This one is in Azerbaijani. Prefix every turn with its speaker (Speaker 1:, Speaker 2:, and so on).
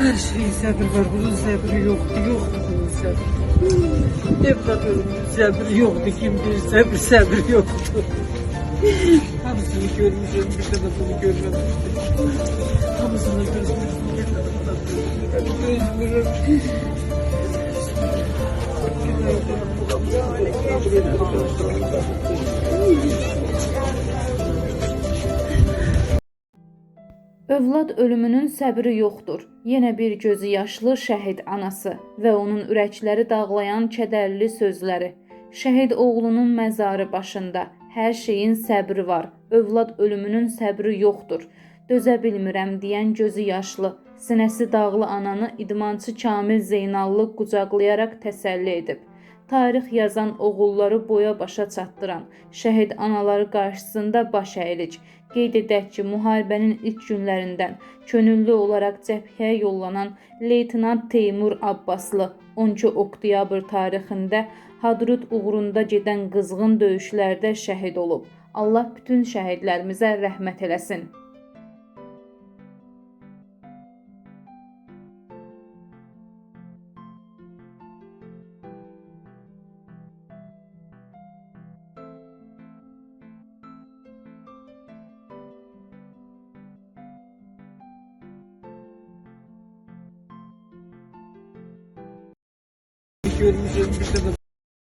Speaker 1: Her şeyin səbri var. Bunun səbri yoxdur. Yoxdur bunun səbri. Evlat ölümünün səbri yoxdur. Kim bilir səbri, səbri yoxdur. Hamısını görmüşüm. Bir də bunu görməmişdim. Hamısını görmüşüm. Bir də bunu görmüşüm.
Speaker 2: Övlad ölümünün səbri yoxdur. Yenə bir gözü yaşlı şəhid anası və onun ürəkləri dağlayan kədərli sözləri. Şəhid oğlunun məzarı başında hər şeyin səbri var. Övlad ölümünün səbri yoxdur. Dözə bilmirəm deyən gözü yaşlı, sinəsi dağlı ananı idmançı Kamil Zeynallı qucaqlayaraq təsəlli edib. Tarix yazan oğulları boya başa çatdıran şəhid anaları qarşısında baş əyilik. Qeyd edək ki, müharibənin ilk günlərindən könüllü olaraq cəbhəyə yollanan leytenant Teymur Abbaslı 12 oktyabr tarixində Hadrut uğrunda gedən qızğın döyüşlərdə şəhid olub. Allah bütün şəhidlərimizə rəhmət eləsin.
Speaker 1: 2 bölüm 121'de de